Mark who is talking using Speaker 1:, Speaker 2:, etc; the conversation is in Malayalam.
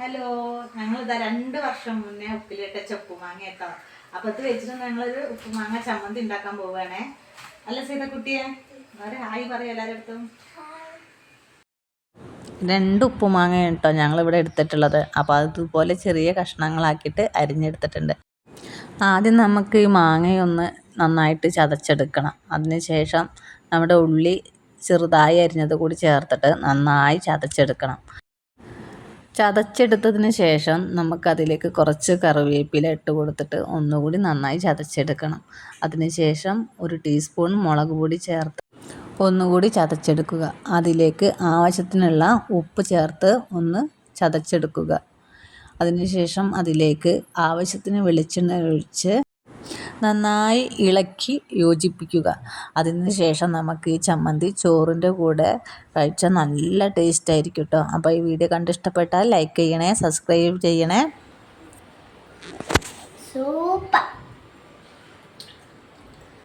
Speaker 1: ഹലോ ഞങ്ങളിതാ രണ്ട് വർഷം മുന്നേ ഉപ്പിലിട്ട ഉപ്പുമാങ്ങ കേട്ടോ അപ്പൊ ഇത് വെച്ചിട്ട് ഞങ്ങളൊരു ഉപ്പുമാങ്ങ ചമ്മന്തി ഉണ്ടാക്കാൻ പോവുകയാണേ അല്ല സീത കുട്ടിയെ ഒരു ഹായ് പറയാം എല്ലാവരുടെ അടുത്തും. രണ്ട് ഉപ്പുമാങ്ങ കേട്ടോ ഞങ്ങളിവിടെ എടുത്തിട്ടുള്ളത്. അപ്പോൾ അതുപോലെ ചെറിയ കഷ്ണങ്ങളാക്കിയിട്ട് അരിഞ്ഞെടുത്തിട്ടുണ്ട്. ആദ്യം നമുക്ക് ഈ മാങ്ങയൊന്ന് നന്നായിട്ട് ചതച്ചെടുക്കണം. അതിന് ശേഷം നമ്മുടെ ഉള്ളി ചെറുതായി അരിഞ്ഞത് കൂടി ചേർത്തിട്ട് നന്നായി ചതച്ചെടുക്കണം. ചതച്ചെടുത്തതിന് ശേഷം നമുക്കതിലേക്ക് കുറച്ച് കറിവേപ്പില ഇട്ട് കൊടുത്തിട്ട് ഒന്നുകൂടി നന്നായി ചതച്ചെടുക്കണം. അതിനുശേഷം ഒരു ടീസ്പൂൺ മുളക് പൊടി ചേർത്ത് ഒന്നുകൂടി ചതച്ചെടുക്കുക. അതിലേക്ക് ആവശ്യത്തിനുള്ള ഉപ്പ് ചേർത്ത് ഒന്ന് ചതച്ചെടുക്കുക. അതിനുശേഷം അതിലേക്ക് ആവശ്യത്തിന് വെളിച്ചെണ്ണ ഒഴിച്ച് നന്നായി ഇളക്കി യോജിപ്പിക്കുക. അതിന് ശേഷം നമുക്ക് ഈ ചമ്മന്തി ചോറിന്റെ കൂടെ കഴിച്ചാൽ നല്ല ടേസ്റ്റ് ആയിരിക്കും കേട്ടോ അപ്പോൾ ഈ വീഡിയോ കണ്ട് ഇഷ്ടപ്പെട്ടാൽ ലൈക്ക് ചെയ്യണേ സബ്സ്ക്രൈബ് ചെയ്യണേ.
Speaker 2: സൂപ്പർ